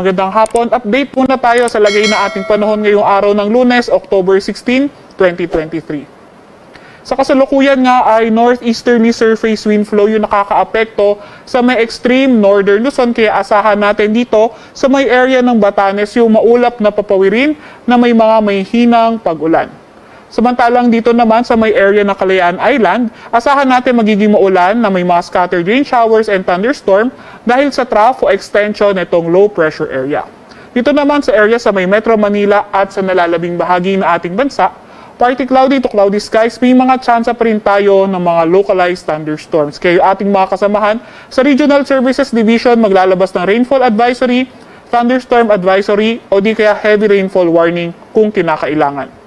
Magandang hapon. Update muna tayo sa lagay na ating panahon ngayong araw ng lunes, October 16, 2023. Sa kasalukuyan nga ay northeasterly surface wind flow yung nakakaapekto sa may extreme northern Luzon kaya asahan natin dito sa may area ng Batanes yung maulap na papawirin na may mga may hinang pag-ulan. Samantalang dito naman sa may area ng Kalayaan Island, asahan natin magiging maulan na may mga scattered rain showers and thunderstorm dahil sa trough o extension nitong low pressure area. Dito naman sa area sa may Metro Manila at sa nalalabing bahagi ng ating bansa, partly cloudy to cloudy skies, may mga tsansa pa rin tayo ng mga localized thunderstorms. Kaya ating mga kasamahan sa Regional Services Division maglalabas ng rainfall advisory, thunderstorm advisory o di kaya heavy rainfall warning kung kinakailangan.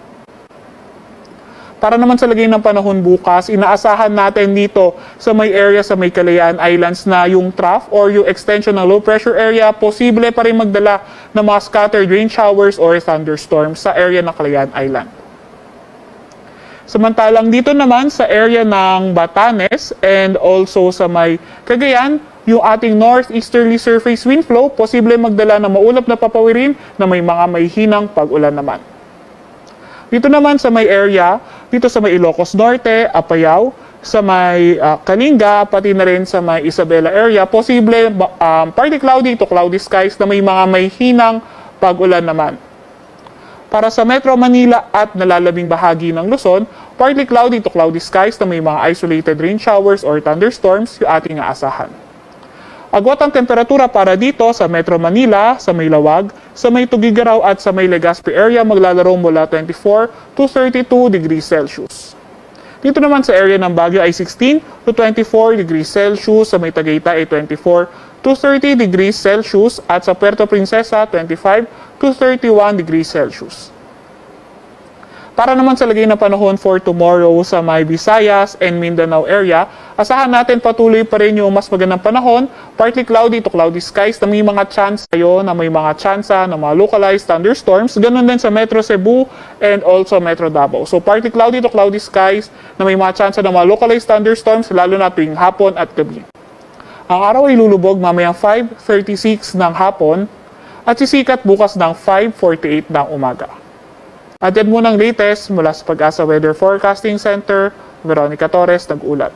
Para naman sa lagay ng panahon bukas, inaasahan natin dito sa may area sa may Kalayaan Islands na yung trough or yung extension ng low pressure area, posible pa rin magdala ng mga scattered rain showers or thunderstorms sa area ng Kalayaan Island. Samantalang dito naman sa area ng Batanes and also sa may Cagayan, yung ating northeasterly surface wind flow, posible magdala ng maulap na papawirin na may mga may hinang pag-ulan naman. Dito naman sa may area, dito sa may Ilocos Norte, Apayao, sa may ah, Kalinga, pati na rin sa may Isabela area, posible um, partly cloudy to cloudy skies na may mga may hinang pag-ulan naman. Para sa Metro Manila at nalalabing bahagi ng Luzon, partly cloudy to cloudy skies na may mga isolated rain showers or thunderstorms yung ating aasahan. Agwat ang temperatura para dito sa Metro Manila, sa may Lawag, sa may Tugigaraw at sa may Legazpi area maglalaro mula 24 to 32 degrees Celsius. Dito naman sa area ng Baguio ay 16 to 24 degrees Celsius, sa may Tagaytay ay 24 to 30 degrees Celsius at sa Puerto Princesa 25 to 31 degrees Celsius. Para naman sa lagay ng panahon for tomorrow sa may Visayas and Mindanao area, asahan natin patuloy pa rin yung mas magandang panahon, partly cloudy to cloudy skies na may mga chance tayo na may mga tsansa ng mga localized thunderstorms. Ganun din sa Metro Cebu and also Metro Davao. So partly cloudy to cloudy skies na may mga tsansa ng mga localized thunderstorms lalo na tuwing hapon at gabi. Ang araw ay lulubog mamayang 5.36 ng hapon at sisikat bukas ng 5.48 ng umaga. At yan muna latest mula sa Pag-asa Weather Forecasting Center, Veronica Torres, nag-ulat.